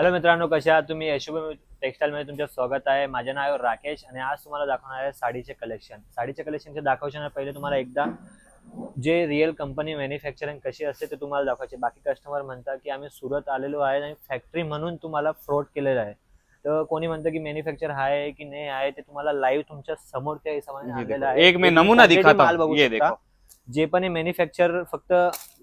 Hello मित्रांनो कशा आहात तुम्ही? यशोभ टेक्सटाईल मध्ये तुमचं स्वागत आहे. माझे नाव आहे राकेश आणि आज तुम्हाला दाखवणार आहे साडीचे कलेक्शन. साडीचे कलेक्शनचे दाखवच्या पहिले तुम्हाला एकदा जे रिअल कंपनी मॅन्युफॅक्चरिंग कशी असते ते तुम्हाला दाखवायचे. बाकी कस्टमर म्हणतात की आम्ही सुरत आलेलो आहे आणि फॅक्टरी म्हणून तुम्हाला फ्रॉड केलेलं आहे. तर कोणी म्हणतं की मॅन्युफॅक्चर आहे की नाही आहे ते तुम्हाला लाईव्ह तुमच्यासमोर त्या हिशोबाने देखो, आहे. एक मैं नमूना दिखाता जे पण मॅन्युफॅक्चर फक्त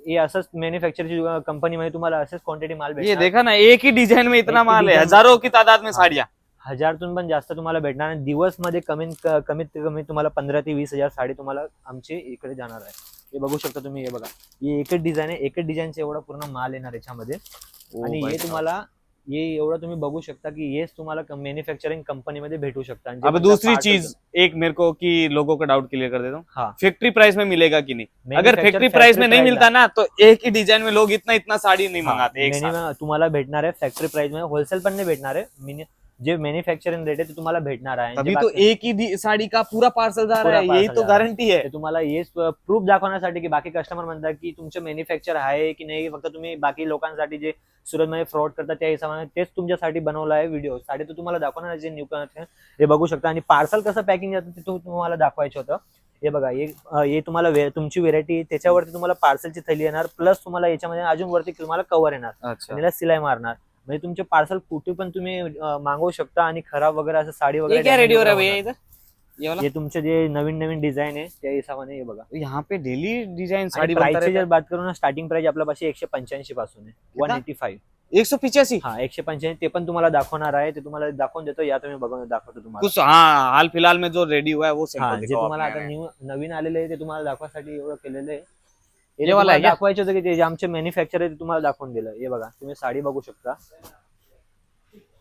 हे असंच मॅन्युफॅक्चरची कंपनीमध्ये तुम्हाला असंच क्वांटिटी माल ये भेटणार. देखा ना एक ही डिजाइन में इतना एक ही माल है design- हजारों की तादाद में। साड़ियाँ। हजारतून पण जास्त तुम्हाला भेटणार आणि दिवसमध्ये कमीत कमीत कमी तुम्हाला पंधरा ते वीस हजार साडी तुम्हाला आमची इकडे जाणार आहे. हे बघू शकता तुम्ही हे बघा. हे एकच डिझाईन आहे एकच डिझाईनचा एवढा पूर्ण माल येणार याच्यामध्ये. आणि भाई हे. तुम्हाला हे एवढं तुम्ही बघू शकता की हेच तुम्हाला मॅन्युफॅक्चरिंग कंपनीमध्ये भेटू शकता. अब दूसरी चीज़ एक मेरे को कि लोगों का डाउट क्लियर कर देता हूँ। हाँ। फैक्ट्री प्राइस में मिलेगा कि नहीं? अगर फैक्ट्री प्राइस में नहीं मिलता ना तो एक ही डिज़ाइन में लोग इतना इतना साड़ी नहीं हाँ, मंगाते तुम्हाला भेटणार आहे फॅक्टरी प्राइस मध्ये. होलसेल पण नाही भेटणार आहे. जे मॅन्युफॅक्चरिंग रेट आहे ते तुम्हाला भेटणार आहे. तभी तो एक ही साड़ी का पूरा पार्सल जा रहा है यही तो गारंटी है. ते तुम्हाला हेच प्रूफ दाखवण्यासाठी की बाकी कस्टमर म्हणतात की तुमचं मॅन्युफॅक्चर आहे की नाही फक्त तुम्ही बाकी लोकांसाठी जे सुरतमध्ये फ्रॉड करतात त्या हिशोबाने तेच तुमच्यासाठी बनवलं आहे व्हिडिओ साडी तर तुम्हाला दाखवणार आहे जे न्यू हे बघू शकता. आणि पार्सल कसं पॅकिंग जातं ते तु- तुम्हाला दाखवायचं होतं. हे बघा हे हे तुम्हाला वे- तुमची व्हेरायटी त्याच्यावरती तुम्हाला पार्सलची थैली येणार. प्लस तुम्हाला याच्यामध्ये अजून वरती तुम्हाला कव्हर येणार. अच्छा. आणि याला सिलाई मारणार. म्हणजे तुमचे पार्सल कुठे पण तुम्ही मागवू शकता आणि खराब वगैरे असं साडी वगैरे ये तुमचे जे नवीन नवीन डिझाईन आहे त्या हिशोबाने हे बघा. यहाँ पे डेली डिजाइन साड़ी बनता प्राइसची रहता जर बात करू ना स्टार्टिंग प्राइस आपल्यापाशी एकशे पंच्याऐंशी पासून आहे. वन एटी फाईव्ह है एक सौ पिचासी. हा एकशे पंच्याऐंशी. ते पण तुम्हाला दाखवणार आहे. ते तुम्हाला दाखवून देतो. या तुम्ही बघून दाखवतो तुम्हाला. कुछ हाँ हाल फिलहाल में जो रेडी हुआ है वो हा सिंपल जे तुम्हाला आता न्यू। नवीन आलेले आहे ते तुम्हाला दाखवासाठी एवढं केलेलं आहे. हे वाला तुम्हाला आहे का? दाखवायचं होतं की ते जे आमचे मॅन्युफॅक्चर आहे ते तुम्हाला दाखवून दिलं. हे बघा तुम्ही साडी बघू शकता.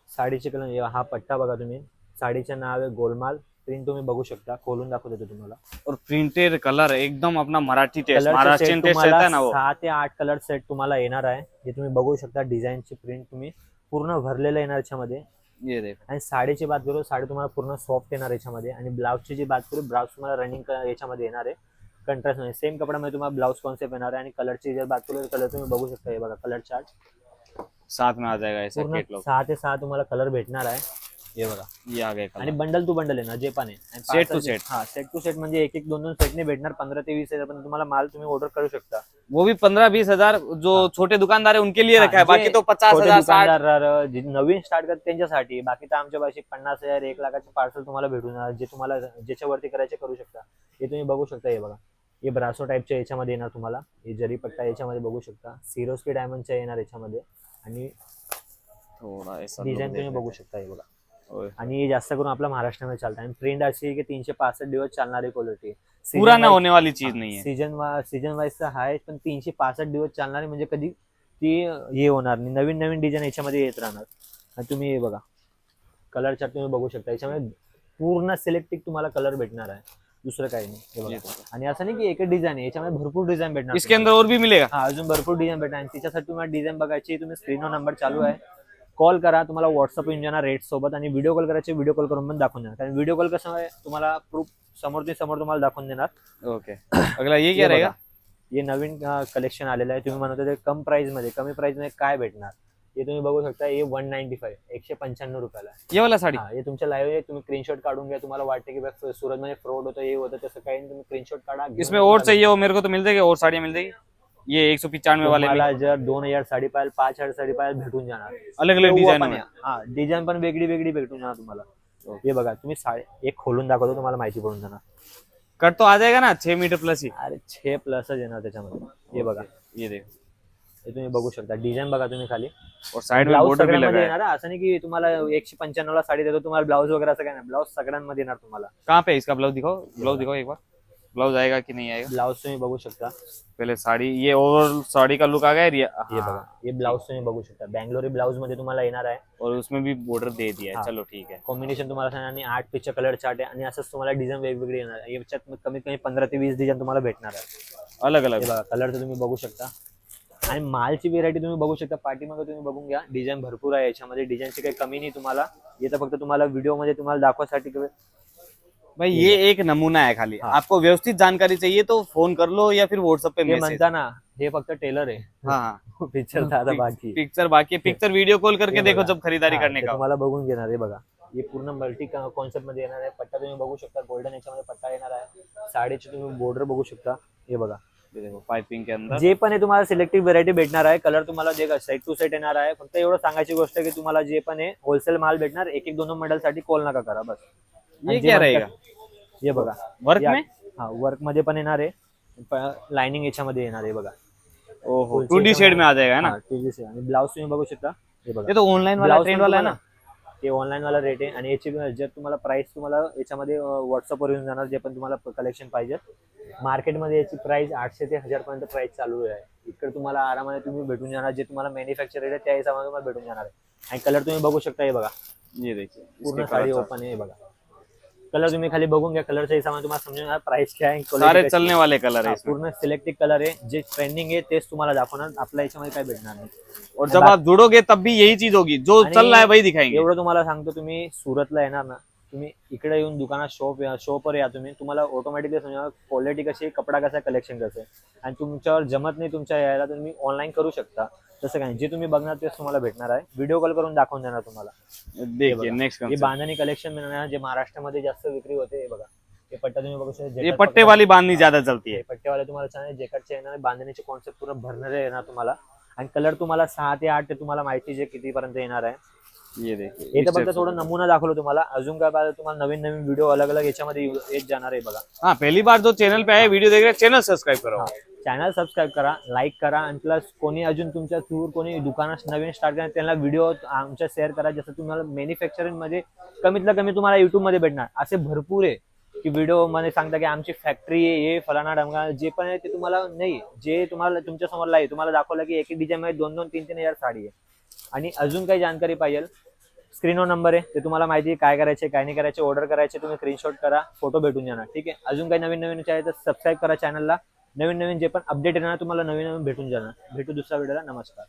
साडीचे कलर हा पट्टा बघा तुम्ही. साडीचं नाव आहे गोलमाल. प्रिंट तुम्ही बघू शकता खोलून दाखवतो तुम्हाला. और प्रिंटेड कलर एकदम अपना मराठी टेस्ट महाराष्ट्रीयन टेस्ट है ना तुम्हाला वो सहा ते आठ कलर सेट तुम्हाला येणार आहे हे तुम्ही बघू शकता डिझाईनची प्रिंट तुम्ही पूर्ण भरलेलं येणार याच्यामध्ये. आणि साडीची बात करू साडी तुम्हाला पूर्ण सॉफ्ट येणार याच्यामध्ये. आणि ब्लाऊजची जी बात करू ब्लाऊज तुम्हाला रनिंग याच्यामध्ये येणार आहे. कंट्रास्टमध्ये सेम कपड्यामध्ये तुम्हाला ब्लाऊज कॉन्सेप्ट येणार आहे. आणि कलरची जर बात करू कलर तुम्ही बघू शकता हे बघा कलर चार्ट साथ में आ जाएगा ऐसा पूर्ण केटलॉग सहा ते सहा तुम्हाला कलर भेटणार आहे. हे बघा. ये आणि बंडल टू बंडल आहे ना जे पण आहे. parcel जे- set. हा सेट टू सेट म्हणजे एक एक दोन दोन सेटने भेटणार पंधरा ते वीस हजार पण तुम्हाला माल तुम्ही ऑर्डर करू शकता. वो भी पंद्रह बीस हजार जो छोटे दुकानदार है उनके लिए रखा है बाकी तो पचास हजार साठ नवीन स्टार्ट करतात त्यांच्यासाठी बाकी तर आमच्या भाषेत पन्नास हजार एक लाखाचे पार्सल तुम्हाला भेटून जाणार जे तुम्हाला ज्याच्यावरती करायचे करू शकता. हे तुम्ही बघू शकता हे बघा. हे ब्रासो टाईपच्या याच्यामध्ये येणार तुम्हाला. हे जरी पट्टा याच्यामध्ये बघू शकता. सिरोस्की डायमंडच्या येणार याच्यामध्ये. आणि थोड़ा डिझाईन तुम्ही बघू शकता हे बघा. आणि जास्त करून आपल्या महाराष्ट्रामध्ये चालतं आणि ट्रेंड अशी आहे की तीनशे पासष्ट दिवस चालणारी क्वालिटी पूरा ना होने वाली चीज नहीं है सीजन सीजन वाईज आहे पण तीनशे पासष्ट दिवस चालणारी म्हणजे कधी ती हे होणार नाही. नवीन नवीन डिझाईन याच्यामध्ये येत राहणार. आणि तुम्ही हे बघा. कलर चार्ट तुम्ही बघू शकता. याच्यामध्ये पूर्ण सिलेक्टिक तुम्हाला कलर भेटणार आहे. दुसरं काही नाही। आणि असं नाही की एकच डिझाईन आहे. याच्यामध्ये भरपूर डिझाईन भेटणार इसके अंदर और भी मिलेगा? हा अजून भरपूर डिझाईन भेटणार. आणि त्याच्यासाठी तुम्हाला डिझाईन बघायची तुम्ही स्क्रीनवर नंबर चालू आहे. कॉल करा तुम्हाला व्हॉट्सअप येऊन जाणार रेट सोबत आणि व्हिडिओ कॉल करायचे व्हिडिओ कॉल करून पण दाखवून देणार. कारण व्हिडिओ कॉल कसं आहे तुम्हाला प्रूफ समोर ते समोर तुम्हाला दाखवून देणार. ओके अगला ये क्या हे रहेगा बघा. हे नवीन कलेक्शन आलेलं आहे. तुम्ही म्हणत होते कम प्राइसमध्ये. कमी प्राइसमध्ये काय भेटणार? हे तुम्ही बघू शकता हे वन नाईन्टी फाईव्ह एकशे पंच्याण्णव रुपयाला. ये वाला साड़ी. हा हे तुमच्या लाईव्ह तुम्ही स्क्रीनशॉट काढून घ्या. तुम्हाला वाटते की सुरत मध्ये फ्रॉड होतं हे होतं तसं काही नाही. तुम्ही स्क्रीनशॉट काढा इसमें. और चाहिए वो मेरे को तो मिल जाएगी और साड़ियाँ मिल जाएगी ये एक सौ पिचानवे वाले जर दोन हजार साडी पाहिजे पाच हजार साडी पाहिजे भेटून जाणार. अलग अलग तेव्हा पण या. हा डिझाईन पण वेगळी वेगळी भेटून जाणार तुम्हाला. हे बघा तुम्ही साडी एक खोलून दाखवतो तुम्हाला माहिती पडून जाणार. कट तो आ जाएगा ना छह मीटर प्लस ही. अरे छे प्लसच येणार त्याच्यामध्ये. हे बघा. ये देखो. हे तुम्ही बघू शकता. डिझाईन बघा तुम्ही खाली. और साइड में ब्लाऊज बॉर्डर भी सगळ्यांमध्ये लगा है. येणार आहे. असं नाही की तुम्हाला एकशे पंच्याण्णव ला साडी देतो तुम्हाला ब्लाऊज वगैरे असं काय नाही. ब्लाऊज सगळ्यांमध्ये येणार तुम्हाला. कहाँ पे है? इसका ब्लाउज दिखाओ. ब्लाउज दिखाओ एक बार. ब्लाउज आएगा कि नहीं आएगा? ब्लाऊज तुम्ही बघू शकता पहले साड़ी ये ओवरऑल साड़ी का लुक आ गया हे। हाँ, बघा हे ब्लाऊज तुम्ही बघू शकता बँगलोरी ब्लाऊजमध्ये तुम्हाला येणार आहे और उसमें भी बॉर्डर दे दिया है। हाँ. चलो ठीक है। कॉम्बिनेशन तुम्हाला आणि आठ पिक्चर कलर चार्ट आहे आणि असंच तुम्हाला डिझाईन वेगवेगळी येणार आहे याच्यात कमीत कमी पंधरा ते वीस डिझाईन तुम्हाला भेटणार आहे अलग अलग। बघा कलर तर तुम्ही बघू शकता आणि मालची व्हेरायटी तुम्ही बघू शकता पाठीमागे तुम्ही बघून घ्या. डिझाईन भरपूर आहे याच्यामध्ये डिझाईनची काही कमी नाही तुम्हाला. येतं फक्त तुम्हाला व्हिडिओमध्ये तुम्हाला दाखवासाठी भाई ये एक नमूना है खाली। हाँ. आपको व्यवस्थित जानकारी चाहिए तो फोन कर लो या फिर व्हाट्सएप पे मैसेज ना हे फक्त टेलर आहे हाँ। हाँ पिक्चर दादा बाकी. पिक्चर बाकी पिक्चर वीडियो कॉल करके देखो. जब खरीदारी करने ते का हो. तुम्हाला बघून घेणार आहे बघा। हे पूर्ण मल्टी कॉन्सेप्टमध्ये येणार आहे. पट्टा तुम्ही बघू शकता. गोल्डन याच्यामध्ये पट्टा येणार आहे. साडीची तुम्ही बॉर्डर बघू शकता. हे बघा. देखो पाइपिंग के अंदर. जे पण आहे तुम्हाला सिलेक्टिव्ह व्हरायटी भेटणार आहे कलर तुम्हाला जे सेट टू सेट येणार आहे फक्त एवढं सांगायची गोष्ट की तुम्हाला जे पण आहे होलसेल माल भेटणार एक एक दोन दोन मॉडेल साठी कॉल नका करा बस. ये क्या रहेगा हे बघा. वर्क या- में? हा वर्कमध्ये पण येणार आहे. लाइनिंग याच्यामध्ये येणार आहे बघा. ओहो टू डी शेड में आ जाएगा है ना? TVC आहे. आणि ब्लाऊज तुम्ही बघू शकता. हे बघा. ये तो ऑनलाइन वाला Blouse ट्रेंड पण वाला है ना? ते ऑनलाईन वाला रेट आहे. आणि याची जर तुम्हाला प्राइस तुम्हाला याच्यामध्ये व्हॉट्सअपवर येऊन जाणार जे पण तुम्हाला कलेक्शन पाहिजे. मार्केटमध्ये याची प्राइस आठशे ते हजार पर्यंत प्राइस चालू आहे. इकडे तुम्हाला आरामाने तुम्ही भेटून जाणार. जे तुम्हाला मॅन्युफॅक्चर आहे त्या हिशोबाने तुम्हाला भेटून जाणार आहे. आणि कलर तुम्ही बघू शकता हे बघा. पूर्ण साडी ओपन आहे बघा. कलर तुम्ही खाली बघून घ्या. कलरच्या हिशोबाने तुम्हाला समजून प्राइस काय आहे, quality सारे कशी चलने वाले कलर है हा, इसमें पूर्ण सिलेक्टेड कलर आहे. जे ट्रेंडिंग आहे तेच तुम्हाला दाखवणार. आपल्या याच्यामध्ये काय भेटणार नाही. और जब आप जुड़ोगे तब भी यही चीज होगी. जो चल रहा है वही दिखाएंगे. एवढं तुम्हाला सांगतो तुम्ही सुरतला येणार ना. तुम्ही इकडे येऊन दुकानात शॉप शॉपवर या तुम्ही. तुम्हाला ऑटोमॅटिकली समजा क्वालिटी कशी आहे, कपडा कसा कलेक्शन कसं आहे. आणि तुमच्यावर जमत नाही तुमच्या यायला तर तुम्ही ऑनलाईन करू शकता. तसं काय. जे तुम्ही बघणार तेच तुम्हाला भेटणार आहे. व्हिडिओ कॉल करून दाखवून देणार तुम्हाला. नेक्स्ट हे बांधणी कलेक्शन मिळणार. जे महाराष्ट्रामध्ये जास्त विक्री होते हे बघा. हे पट्टा तुम्ही बघू शकता. ये जॅकेट पट्टे फक्त- वाली बांधनी ज्यादा चलती है. हे पट्टेवाले तुम्हाला छान जॅकेटचे येणार बांधणीचे कॉन्सेप्ट पूर्ण भरणारे येणार तुम्हाला. आणि कलर तुम्हाला सहा ते आठ ते तुम्हाला माहिती जे कितीपर्यंत येणार आहे. हे तर फक्त थोडं नमुना दाखवलं तुम्हाला. अजून काय पाहिजे तुम्हाला नवीन नवीन व्हिडिओ अलग अलग याच्यामध्ये येत जाणार आहे बघा. हाँ पहली बार जो चैनल पे आए वीडियो देख रहे हैं चैनल सब्सक्राइब करो चॅनल सबस्क्राईब करा लाईक करा आणि प्लस कोणी अजून तुमच्या थ्रू कोणी दुकानात नवीन स्टार्ट करा त्यांना व्हिडिओ आमच्या शेअर करा. जसं तुम्हाला मॅन्युफॅक्चरिंगमध्ये कमीतला कमी तुम्हाला युट्यूबमध्ये भेटणार. असे भरपूर आहे की व्हिडिओमध्ये सांगता की आमची फॅक्टरी आहे हे फलाना डमगा जे पण आहे ते तुम्हाला नाही जे तुम्हाला तुमच्यासमोर आहे. तुम्हाला दाखवलं की एक एक डिझाईन मध्ये दोन दोन तीन तीन हजार साडी आहे. आणि अजून काही जानकारी पाहिजे स्क्रीनवर नंबर आहे. ते तुम्हाला माहिती काय करायचे काय नाही करायचे. ऑर्डर करायचे तुम्ही स्क्रीनशॉट करा. फोटो भेटून जाणार. ठीक आहे? अजून काही नवीन नवीन आहे तर सबस्क्राईब करा चॅनलला नवीन नवीन जे पण अपडेट येणार तुम्हाला नवीन नवीन भेटून जाणार. भेटू दुसऱ्या व्हिडिओला नमस्कार.